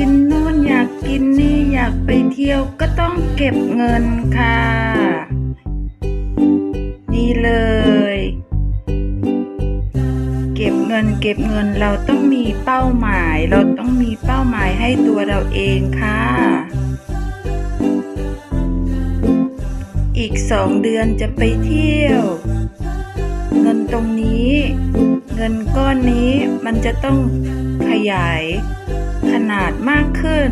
กินนู่นอยากไปเที่ยวก็ต้องเก็บเงินค่ะ นี่เลย เก็บเงินเก็บเงินเราต้องมีเป้าหมาย เราต้องมีเป้าหมายให้ตัวเราเองค่ะ อีกสองเดือนจะไปเที่ยว เงินตรงนี้ เงินก้อนนี้มันจะต้องขยาย ขนาดมากขึ้น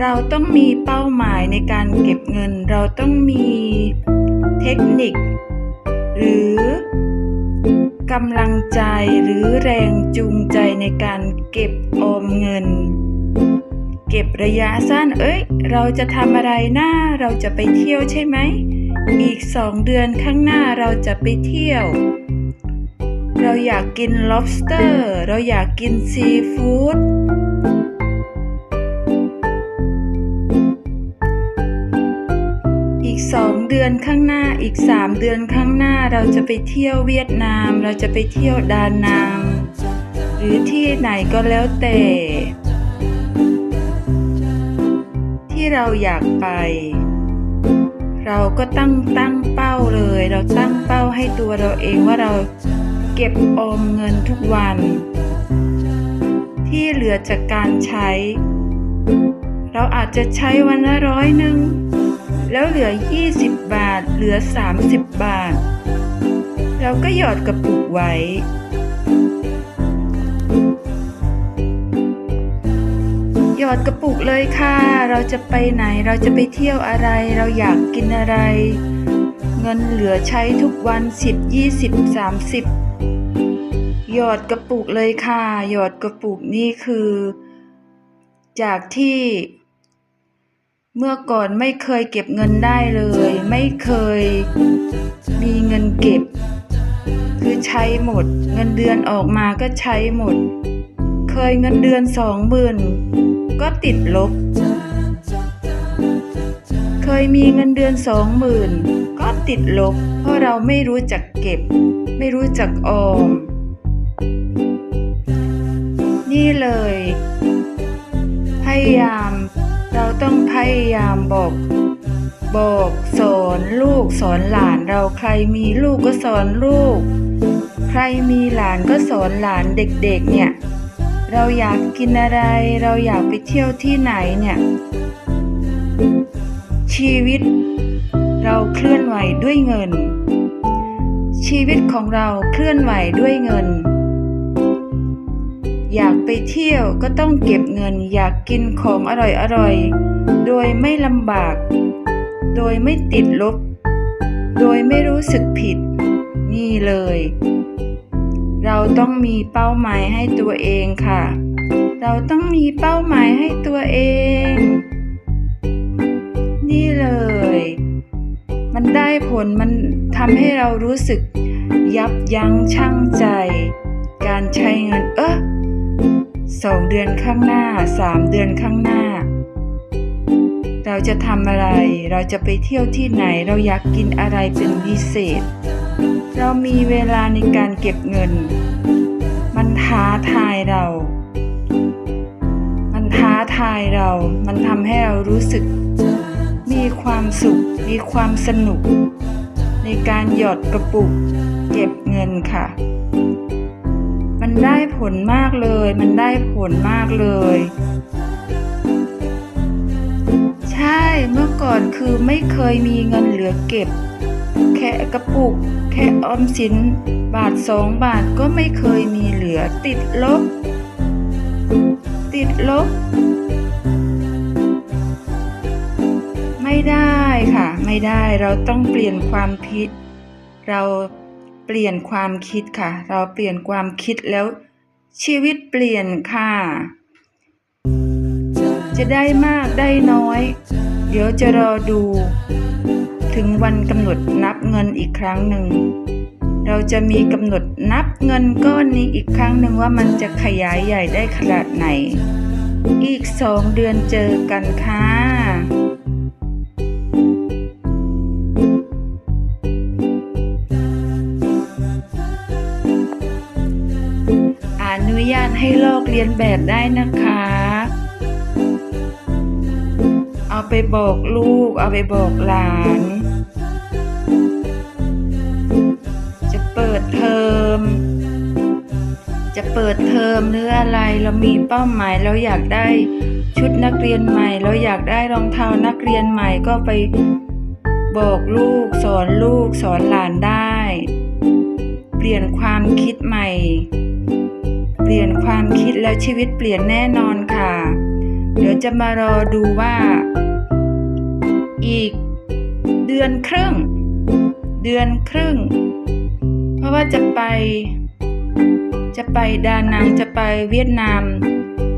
เราต้องมีเป้าหมายในการเก็บเงิน เราต้องมีเทคนิค หรือกำลังใจหรือแรงจูงใจในการเก็บออมเงิน เก็บระยะสั้น เอ้ย เราจะทำอะไรหน้า เราจะไปเที่ยวใช่ไหม อีกสองเดือนข้างหน้าเราจะไปเที่ยว เราอยากกิน lobster เราอยากกินซีฟู้ดอีกสองเดือนข้างหน้าอีกสามเดือนข้างหน้าเราจะไปเที่ยวเวียดนาม เราจะไปเที่ยวดานังหรือที่ไหนก็แล้วแต่ ที่เราอยากไป เราก็ตั้งตั้งเป้าเลย เราตั้งเป้าให้ตัวเราเองว่าเราเก็บออมเงินทุกวัน ที่เหลือจากการใช้ เราอาจจะใช้วันละร้อยหนึ่งแล้วเหลือ 20 บาท เหลือ 30 บาท เราก็หยอดกระปุกไว้ หยอดกระปุกเลยค่ะ เราจะไปไหนเราจะไปเที่ยวอะไร เราอยากกินอะไร เงินเหลือใช้ทุกวัน 10 20 30 หยอดกระปุกเลยค่ะ หยอดกระปุกนี่คือ จากที่ เมื่อก่อนไม่เคยเก็บเงินได้เลย ไม่เคยมีเงินเก็บ คือใช้หมด เงินเดือนออกมาก็ใช้หมดเคยเงินเดือนสองหมื่น ก็ติดลบ เคยมีเงินเดือนสองหมื่นก็ติดลบ เพราะเราไม่รู้จักเก็บ ไม่รู้จักออม นี่เลย พยายาม เราต้องพยายามบอกบอกสอนลูกสอนหลานเราใครมีลูกก็สอนลูก ใครมีหลานก็สอนหลานเด็กๆเนี่ย เราอยากกินอะไร เราอยากไปเที่ยวที่ไหนเนี่ย ชีวิตเราเคลื่อนไหวด้วยเงิน ชีวิตของเราเคลื่อนไหวด้วยเงิน อยากไปเที่ยวก็ต้องเก็บเงิน อยากกินของอร่อยๆโดยไม่ลำบาก โดยไม่ติดลบ โดยไม่รู้สึกผิด นี่เลย เราต้องมีเป้าหมายให้ตัวเองค่ะ เราต้องมีเป้าหมายให้ตัวเอง นี่เลย มันได้ผลมันทำให้เรารู้สึกยับยั้งชั่งใจ การใช้เงินเออสองเดือนข้างหน้าสามเดือนข้างหน้า เราจะทำอะไร เราจะไปเที่ยวที่ไหน เราอยากกินอะไรเป็นพิเศษ เรามีเวลาในการเก็บเงิน มันท้าทายเรา มันท้าทายเรา มันทำให้เรารู้สึก มีความสุข มีความสนุก ในการหยอดกระปุก เก็บเงินค่ะ มันได้ผลมากเลย มันได้ผลมากเลยใช่เมื่อก่อนคือไม่เคยมีเงินเหลือเก็บ แค่กระปุก แค่ออมสิน บาทสองบาทก็ไม่เคยมีเหลือติดลบ ติดลบ ไม่ได้ค่ะ ไม่ได้เราต้องเปลี่ยนความคิด เราเปลี่ยนความคิดค่ะ เราเปลี่ยนความคิดแล้ว ชีวิตเปลี่ยนค่ะ จะได้มากได้น้อย เดี๋ยวจะรอดู ถึงวันกำหนดนับเงินอีกครั้งหนึ่ง เราจะมีกำหนดนับเงินก้อนนี้อีกครั้งหนึ่งว่ามันจะขยายใหญ่ได้ขนาดไหน อีกสองเดือนเจอกันค่ะอนุญาตให้ลอกเรียนแบบได้นะคะ เอาไปบอกลูก เอาไปบอกหลาน จะเปิดเทอม จะเปิดเทอมหรืออะไร เรามีเป้าหมายเราอยากได้ชุดนักเรียนใหม่ เราอยากได้รองเท้านักเรียนใหม่ก็ไปบอกลูกสอนลูกสอนหลานได้ เปลี่ยนความคิดใหม่ เปลี่ยนความคิดแล้วชีวิตเปลี่ยนแน่นอนค่ะ เดี๋ยวจะมารอดูว่า อีก เดือนครึ่ง เดือนครึ่ง เพราะว่าจะไป จะไปดานังจะไปเวียดนาม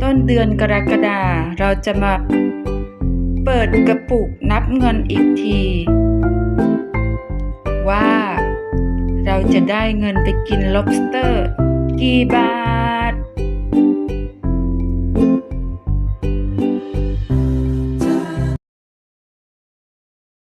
ต้นเดือนกรกฎาเราจะมาเปิดกระปุกนับเงินอีกที ว่าเราจะได้เงินไปกิน lobster กี่บาท